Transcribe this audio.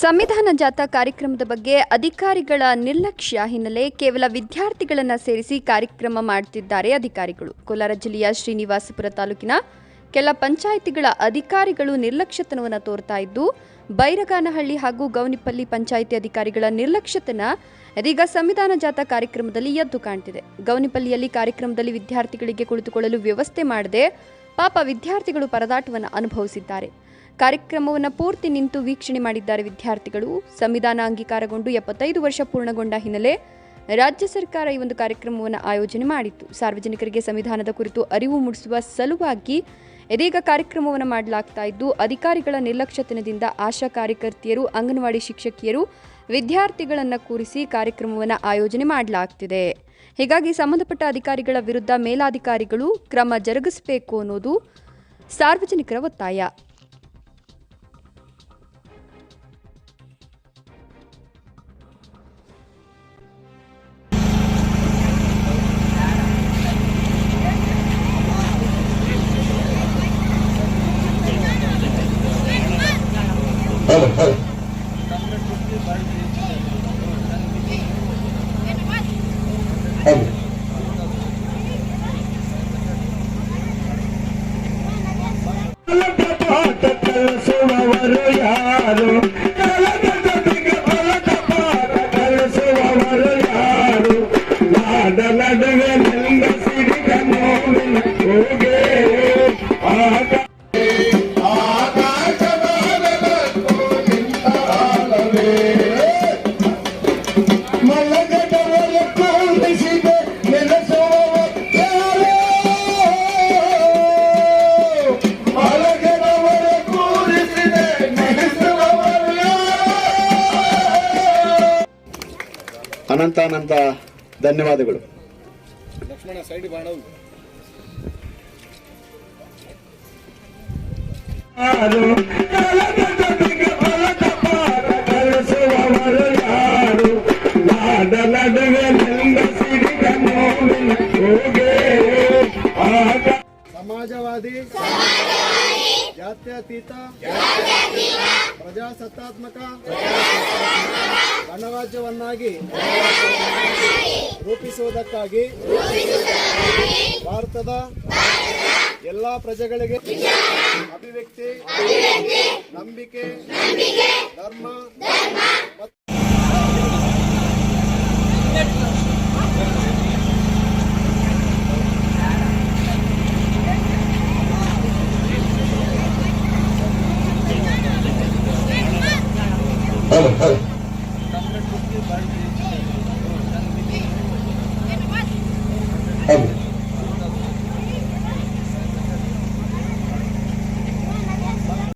ಸಂವಿಧಾನ ಜಾಥಾ ಕಾರ್ಯಕ್ರಮದ ಬಗ್ಗೆ ಅಧಿಕಾರಿಗಳ ನಿರ್ಲಕ್ಷ್ಯ ಹಿನ್ನೆಲೆ ಕೇವಲ ವಿದ್ಯಾರ್ಥಿಗಳನ್ನು ಸೇರಿಸಿ ಕಾರ್ಯಕ್ರಮ ಮಾಡುತ್ತಿದ್ದಾರೆ ಅಧಿಕಾರಿಗಳು. ಕೋಲಾರ ಜಿಲ್ಲೆಯ ಶ್ರೀನಿವಾಸಪುರ ತಾಲೂಕಿನ ಕೆಲ ಪಂಚಾಯಿತಿಗಳ ಅಧಿಕಾರಿಗಳು ನಿರ್ಲಕ್ಷ್ಯತನವನ್ನು ತೋರ್ತಾ ಇದ್ದು, ಬೈರಗಾನಹಳ್ಳಿ ಹಾಗೂ ಗೌನಿಪಲ್ಲಿ ಪಂಚಾಯಿತಿ ಅಧಿಕಾರಿಗಳ ನಿರ್ಲಕ್ಷ್ಯತನ ಇದೀಗ ಸಂವಿಧಾನ ಜಾಥಾ ಕಾರ್ಯಕ್ರಮದಲ್ಲಿ ಎದ್ದು ಕಾಣ್ತಿದೆ. ಗೌನಿಪಲ್ಲಿಯಲ್ಲಿ ಕಾರ್ಯಕ್ರಮದಲ್ಲಿ ವಿದ್ಯಾರ್ಥಿಗಳಿಗೆ ಕುಳಿತುಕೊಳ್ಳಲು ವ್ಯವಸ್ಥೆ ಮಾಡದೆ ಪಾಪ ವಿದ್ಯಾರ್ಥಿಗಳು ಪರದಾಟವನ್ನು ಅನುಭವಿಸಿದ್ದಾರೆ. ಕಾರ್ಯಕ್ರಮವನ್ನು ಪೂರ್ತಿ ನಿಂತು ವೀಕ್ಷಣೆ ಮಾಡಿದ್ದಾರೆ ವಿದ್ಯಾರ್ಥಿಗಳು. ಸಂವಿಧಾನ ಅಂಗೀಕಾರಗೊಂಡು ಎಪ್ಪತ್ತೈದು ವರ್ಷ ಪೂರ್ಣಗೊಂಡ ಹಿನ್ನೆಲೆ ರಾಜ್ಯ ಸರ್ಕಾರ ಈ ಒಂದು ಕಾರ್ಯಕ್ರಮವನ್ನು ಆಯೋಜನೆ ಮಾಡಿತ್ತು. ಸಾರ್ವಜನಿಕರಿಗೆ ಸಂವಿಧಾನದ ಕುರಿತು ಅರಿವು ಮೂಡಿಸುವ ಸಲುವಾಗಿ ಇದೀಗ ಕಾರ್ಯಕ್ರಮವನ್ನು ಮಾಡಲಾಗ್ತಾ ಇದ್ದು, ಅಧಿಕಾರಿಗಳ ನಿರ್ಲಕ್ಷ್ಯತನದಿಂದ ಆಶಾ ಕಾರ್ಯಕರ್ತೆಯರು, ಅಂಗನವಾಡಿ ಶಿಕ್ಷಕಿಯರು ವಿದ್ಯಾರ್ಥಿಗಳನ್ನು ಕೂರಿಸಿ ಕಾರ್ಯಕ್ರಮವನ್ನು ಆಯೋಜನೆ ಮಾಡಲಾಗ್ತಿದೆ. ಹೀಗಾಗಿ ಸಂಬಂಧಪಟ್ಟ ಅಧಿಕಾರಿಗಳ ವಿರುದ್ಧ ಮೇಲಾಧಿಕಾರಿಗಳು ಕ್ರಮ ಜರುಗಿಸಬೇಕು ಅನ್ನೋದು ಸಾರ್ವಜನಿಕರ ಒತ್ತಾಯ. ಕಲಿಸುವವರು ಯಾರು ಕಲದ ಜೊತೆಗೆ ಫಲದ ಪಾಠ ಕಲಿಸುವವರು ಯಾರು ನಾಡ ನಡುವೆ ನಿಂದ ಸಿಡಿದ ನೋವಿನ ಕೂಗೆ ಅನಂತ ಅನಂತ ಧನ್ಯವಾದಗಳು. ಲಕ್ಷ್ಮಣ ಸೈಡ್ ಸಮಾಜವಾದಿ. ಜಾತ್ಯತೀತ ಪ್ರಜಾಸತ್ತಾತ್ಮಕ ಗಣರಾಜ್ಯವನ್ನಾಗಿ ರೂಪಿಸುವುದಕ್ಕಾಗಿ ಭಾರತದ ಎಲ್ಲ ಪ್ರಜೆಗಳಿಗೆ ಅಭಿವ್ಯಕ್ತಿ ನಂಬಿಕೆ ಧರ್ಮ Amen.